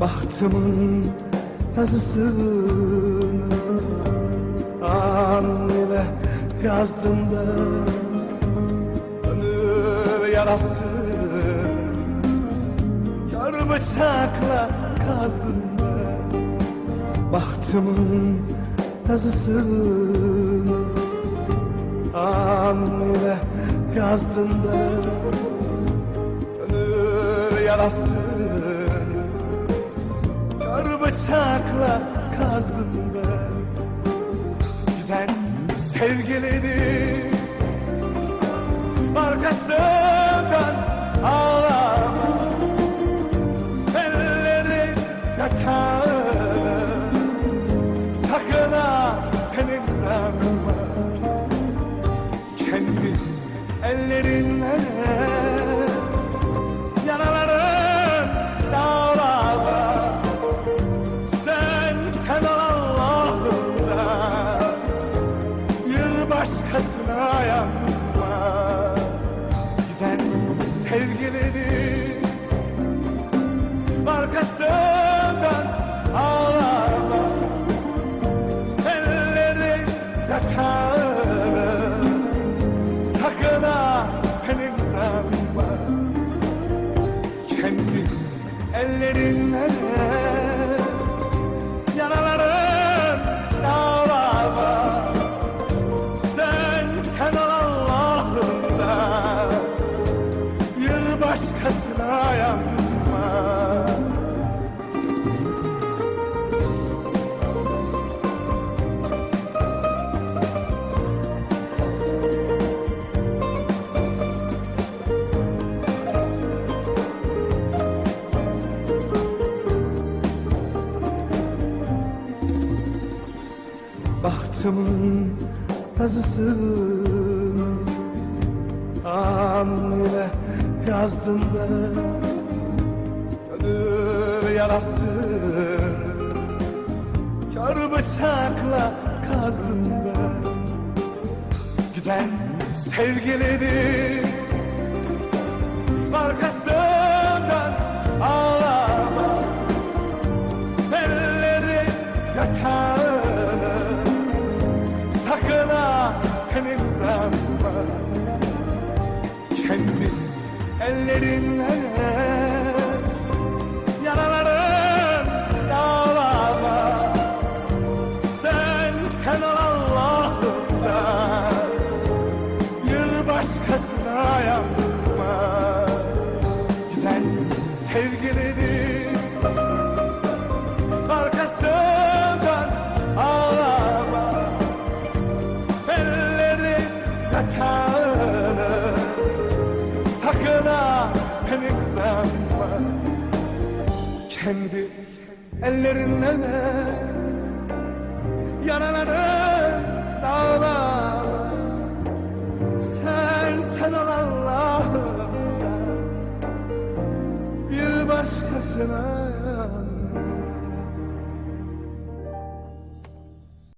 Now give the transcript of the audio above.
Bahtımın yazısını An ile yazdım ben Gönül yarası. Kör bıçakla kazdım ben Bahtımın yazısını An ile yazdım ben Gönül yarası bıçakla kazdım ben. Giden sevgilini Arkasından ağlama Ellerin yatağı Sakın ha senin zanma Kendi ellerinle başkasına yanma Giden sevgilini Arkasından ağlama. Ellerin yatağını Sakın ha senin sanma. Kendi ellerinle Bahtımın yazısını An ile yazdım ben Gönül yarası. Kör bıçakla kazdım ben Giden sevgilini Arkasından sanma Kendi ellerinle Yaraların dağlama Sen sen ol Allah'ından Bir başkasına yanma Giden sevgilini yatağını Sakın ha senin sanma Kendi ellerinle Yaraların dağlama Sen sen ol Allah'ım. Bir başkasına